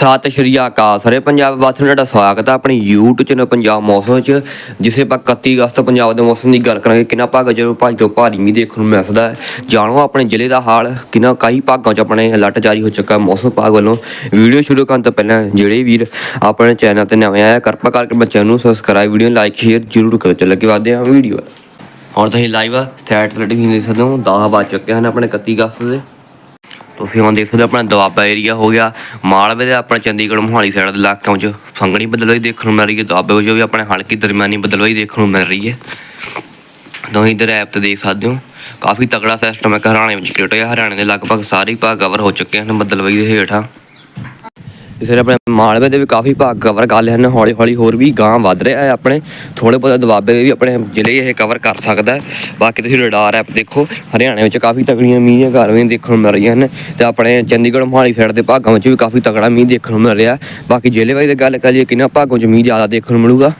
ਸਤਿ ਸ਼੍ਰੀ ਅਕਾਲ ਸਾਰੇ ਪੰਜਾਬ ਵਾਸੀਆਂ ਦਾ ਤੁਹਾਡਾ ਸਵਾਗਤ ਹੈ ਆਪਣੀ YouTube ਚੈਨਲ ਪੰਜਾਬ ਮੌਸਮ ਚ ਜਿਸੇ ਆਪਾਂ 31 ਅਗਸਤ ਪੰਜਾਬ ਦੇ ਮੌਸਮ ਦੀ ਗੱਲ ਕਰਾਂਗੇ, ਕਿੰਨਾ ਭਾਗ ਜਦੋਂ ਭਾਜ ਤੋਂ ਭਾਰੀ ਮੀਂਹ ਦੇਖਣ ਨੂੰ ਮਿਲਦਾ ਹੈ, ਜਾਣੋ ਆਪਣੇ ਜ਼ਿਲ੍ਹੇ ਦਾ ਹਾਲ, ਕਿੰਨਾ ਕਈ ਭਾਗਾਂ ਚ ਆਪਣੇ ਅਲਰਟ ਜਾਰੀ ਹੋ ਚੁੱਕਾ ਹੈ ਮੌਸਮ ਵਿਭਾਗ ਵੱਲੋਂ। ਵੀਡੀਓ ਸ਼ੁਰੂ ਕਰਨ ਤੋਂ ਪਹਿਲਾਂ ਜਿਹੜੇ ਵੀਰ ਆਪਣੇ ਚੈਨਲ ਤੇ ਨਵੇਂ ਆਇਆ ਕਿਰਪਾ ਕਰਕੇ ਬੱਚਿਆਂ ਨੂੰ ਸਬਸਕ੍ਰਾਈਬ ਵੀਡੀਓ ਲਾਈਕ ਸ਼ੇਅਰ ਜ਼ਰੂਰ ਕਰੋ। ਚੱਲ ਕੇ ਵਧਦੇ ਹਾਂ ਵੀਡੀਓ ਹੁਣ ਤੁਸੀਂ ਲਾਈਵ ਸਟੈਟ ਤੇ ਵੀ ਦੇਖ ਸਕਦੇ ਹੋ 10 ਵੱਜ ਚੁੱਕੇ ਹਨ ਆਪਣੇ 31 ਅਗਸਤ ਦੇ। ਤੁਸੀਂ ਹੁਣ ਦੇਖ ਸਕਦੇ ਹੋ ਆਪਣਾ ਦੁਆਬਾ ਏਰੀਆ ਹੋ ਗਿਆ, ਮਾਲਵੇ ਦੇ ਆਪਣਾ ਚੰਡੀਗੜ੍ਹ ਮੋਹਾਲੀ ਸਾਈਡ ਦੇ ਇਲਾਕਿਆਂ 'ਚ ਸੰਘਣੀ ਬਦਲਵਾਈ ਦੇਖਣ ਨੂੰ ਮਿਲ ਰਹੀ ਹੈ, ਦੁਆਬੇ ਵਿੱਚ ਵੀ ਆਪਣੇ ਹਲਕੀ ਦਰਮਿਆਨੀ ਬਦਲਵਾਈ ਦੇਖਣ ਨੂੰ ਮਿਲ ਰਹੀ ਹੈ। ਤੁਸੀਂ ਇਧਰ ਐਪ ਤੇ ਦੇਖ ਸਕਦੇ ਹੋ, ਕਾਫੀ ਤਕੜਾ ਸਿਸਟਮ ਹੈ ਹਰਿਆਣੇ ਵਿੱਚ ਕ੍ਰੀਏਟ ਹਰਿਆਣੇ ਦੇ ਲਗਭਗ ਸਾਰੇ ਭਾਗ ਕਵਰ ਹੋ ਚੁੱਕੇ ਹਨ ਬਦਲਵਾਈ ਦੇ ਹੇਠਾਂ। ਇਸੇ ਆਪਣੇ ਮਾਲਵੇ ਦੇ ਵੀ ਕਾਫੀ ਭਾਗ ਕਵਰ ਕਰ ਲਏ ਹਨ। ਹੌਲੀ ਹੌਲੀ ਹੋਰ ਵੀ ਗਾਂ ਵੱਧ ਰਿਹਾ ਹੈ ਆਪਣੇ। ਥੋੜੇ ਬਹੁਤ ਦਬਾਬੇ ਦੇ ਵੀ ਆਪਣੇ ਜ਼ਿਲ੍ਹੇ ਇਹ ਕਵਰ ਕਰ ਸਕਦਾ ਹੈ। ਬਾਕੀ ਤੁਸੀਂ ਰਡਾਰ ਐਪ ਦੇਖੋ। ਹਰਿਆਣੇ ਵਿੱਚ ਕਾਫੀ ਤਕੜੀਆਂ ਮੀਂਹ ਦੀਆਂ ਕਾਰਵਾਈਆਂ ਦੇਖਣ ਨੂੰ ਮਿਲ ਰਹੀਆਂ ਹਨ ਤੇ ਆਪਣੇ ਚੰਡੀਗੜ੍ਹ ਮੋਹਾਲੀ ਸਾਈਡ ਦੇ ਭਾਗਾਂ ਵਿੱਚ ਵੀ ਕਾਫੀ ਤਕੜਾ ਮੀਂਹ ਦੇਖਣ ਨੂੰ ਮਿਲ ਰਿਹਾ ਬਾਕੀ ਜ਼ਿਲ੍ਹੇ ਵਾਈਜ਼ ਦੀ ਗੱਲ ਕਰੀਏ ਕਿੰਨਾ ਭਾਗਾਂ 'ਚ ਮੀਂਹ ਜ਼ਿਆਦਾ ਦੇਖਣ ਨੂੰ ਮਿਲੂਗਾ।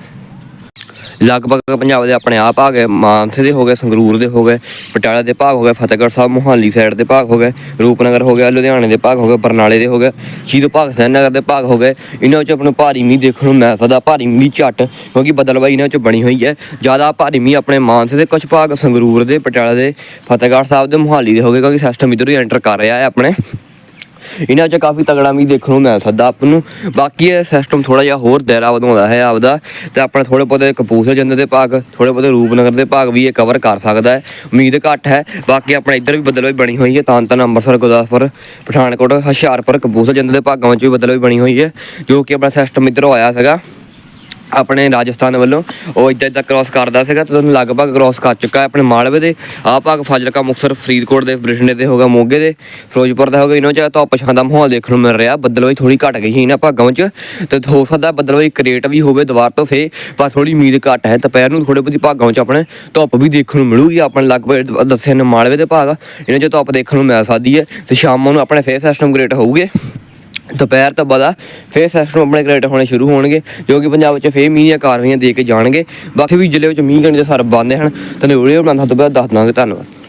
ਲਗਭਗ ਪੰਜਾਬ ਦੇ ਆਪਣੇ ਆਪ ਭਾਗ ਹੈ ਮਾਨਸੇ ਦੇ ਹੋ ਗਏ, ਸੰਗਰੂਰ ਦੇ ਹੋ ਗਏ, ਪਟਿਆਲਾ ਦੇ ਭਾਗ ਹੋ ਗਏ, ਫਤਿਹਗੜ੍ਹ ਸਾਹਿਬ, ਮੋਹਾਲੀ ਸਾਈਡ ਦੇ ਭਾਗ ਹੋ ਗਏ, ਰੂਪਨਗਰ ਹੋ ਗਿਆ, ਲੁਧਿਆਣੇ ਦੇ ਭਾਗ ਹੋ ਗਏ, ਬਰਨਾਲੇ ਦੇ ਹੋ ਗਏ, ਸ਼ਹੀਦ ਭਗਤ ਸਿੰਘ ਨਗਰ ਦੇ ਭਾਗ ਹੋ ਗਏ। ਇਹਨਾਂ ਵਿੱਚ ਆਪਾਂ ਨੂੰ ਭਾਰੀ ਮੀਂਹ ਦੇਖਣ ਨੂੰ ਮਿਲ ਸਕਦਾ, ਭਾਰੀ ਮੀਂਹ ਝੱਟ, ਕਿਉਂਕਿ ਬਦਲਵਾਈ ਇਹਨਾਂ ਵਿੱਚ ਬਣੀ ਹੋਈ ਹੈ। ਜ਼ਿਆਦਾ ਭਾਰੀ ਮੀਂਹ ਆਪਣੇ ਮਾਨਸੇ ਦੇ ਕੁਝ ਭਾਗ ਸੰਗਰੂਰ ਦੇ, ਪਟਿਆਲਾ ਦੇ, ਫਤਿਹਗੜ੍ਹ ਸਾਹਿਬ ਦੇ, ਮੋਹਾਲੀ ਦੇ ਹੋ ਗਏ, ਕਿਉਂਕਿ ਸਿਸਟਮ ਇਧਰ ਹੀ ਐਂਟਰ ਕਰ ਰਿਹਾ ਹੈ ਆਪਣੇ। ਇਹਨਾਂ 'ਚ ਕਾਫੀ ਤਗੜਾ ਵੀ ਦੇਖਣ ਨੂੰ ਮਿਲ ਸਕਦਾ। ਆਪ ਨੂੰ ਬਾਕੀ ਇਹ ਸਿਸਟਮ ਥੋੜਾ ਜਿਹਾ ਹੋਰ ਦਾਇਰਾ ਵਧਾਉਂਦਾ ਹੈ ਆਪਦਾ ਤੇ ਆਪਣਾ ਥੋੜੇ ਬਹੁਤੇ ਕਪੂਰਥਲੇ ਜੰਦੇ ਦੇ ਭਾਗ ਥੋੜੇ ਬਹੁਤੇ ਰੂਪਨਗਰ ਦੇ ਭਾਗ ਵੀ ਇਹ ਕਵਰ ਕਰ ਸਕਦਾ ਹੈ। ਉਮੀਦ ਘੱਟ ਹੈ। ਬਾਕੀ ਆਪਣਾ ਇੱਧਰ ਵੀ ਬਦਲਵਾਈ ਬਣੀ ਹੋਈ ਹੈ। ਤਾਂ ਤਾਂ ਅੰਮ੍ਰਿਤਸਰ, ਗੁਰਦਾਸਪੁਰ, ਪਠਾਨਕੋਟ, ਹੁਸ਼ਿਆਰਪੁਰ ਕਪੂਰਥਲੇ ਜੰਦੇ ਦੇ ਭਾਗਾਂ ਵਿੱਚ ਵੀ ਬਦਲਵਾਈ ਬਣੀ ਹੋਈ ਹੈ, ਜੋ ਕਿ ਆਪਣਾ ਸਿਸਟਮ ਇੱਧਰੋਂ ਆਇਆ ਸੀਗਾ। ਆਪਣੇ ਰਾਜਸਥਾਨ ਵੱਲੋਂ। ਉਹ ਇੱਦਾਂ ਇੱਦਾਂ ਕ੍ਰਾਸ ਕਰਦਾ ਸੀਗਾ ਤੇ ਤੁਹਾਨੂੰ ਲਗਭਗ ਕ੍ਰਾਸ ਕਰ ਚੁੱਕਾ ਹੈ ਆਪਣੇ ਮਾਲਵੇ ਦੇ। ਆਹ ਭਾਗ ਫਾਜ਼ਿਲਕਾ ਮੁਕਤਸਰ, ਫਰੀਦਕੋਟ ਦੇ ਬ੍ਰਿਸ਼ਨੇ ਦੇ ਹੋਗਾ ਮੋਗੇ ਦੇ, ਫਿਰੋਜ਼ਪੁਰ ਦਾ ਹੋਗਾ ਇਹਨਾਂ ਚ ਧੁੱਪ ਛਾਂ ਦਾ ਮਾਹੌਲ ਦੇਖਣ ਨੂੰ ਮਿਲ ਰਿਹਾ। ਬੱਦਲਵਾਈ ਥੋੜੀ ਘਟ ਗਈ ਸੀ ਇਹਨਾਂ ਭਾਗਾਂ ਵਿੱਚ। ਤੇ ਹੋ ਸਕਦਾ ਬੱਦਲਵਾਈ ਕ੍ਰੀਏਟ ਵੀ ਹੋਵੇ ਦੁਬਾਰ ਤੋਂ ਫੇਰ, ਪਰ ਥੋੜੀ ਉਮੀਦ ਘੱਟ ਹੈ। ਦੁਪਹਿਰ ਨੂੰ ਥੋੜੇ ਬਹੁਤੀ ਭਾਗਾਂ ਵਿੱਚ ਆਪਣੇ ਧੁੱਪ ਵੀ ਦੇਖਣ ਨੂੰ ਮਿਲੂਗੀ। ਆਪਣੇ ਲਗਭਗ ਦੱਸੇ ਨੇ ਮਾਲਵੇ ਦੇ ਭਾਗ। ਇਹਨਾਂ ਚ ਧੁੱਪ ਦੇਖਣ ਨੂੰ ਮਿਲ ਸਕਦੀ ਹੈ। ਤੇ ਸ਼ਾਮ ਨੂੰ ਆਪਣੇ ਫੇਰ ਸਿਸਟਮ ਕ੍ਰੀਏਟ ਹੋਊਗੇ। ਦੁਪਹਿਰ ਤੋਂ ਬਾਅਦ ਫੇਰ ਸਿਸਟਮ ਆਪਣੇ ਕ੍ਰੀਏਟ ਹੋਣੇ ਸ਼ੁਰੂ ਹੋਣਗੇ, ਜੋ ਕਿ ਪੰਜਾਬ ਵਿੱਚ ਫੇਰ ਮੀਂਹ ਦੀਆਂ ਕਾਰਵਾਈਆਂ ਦੇ ਕੇ ਜਾਣਗੇ। ਬਾਕੀ ਵੀ ਜ਼ਿਲ੍ਹੇ ਵਿੱਚ ਮੀਂਹ ਕਣੀ ਦੇ ਸਰ ਬੰਦੇ ਹਨ, ਤੇ ਨੇੜੇ ਬਣਾਉਂਦਾ ਤੋਂ ਬਾਅਦ ਦੱਸ ਦਾਂਗੇ। ਧੰਨਵਾਦ।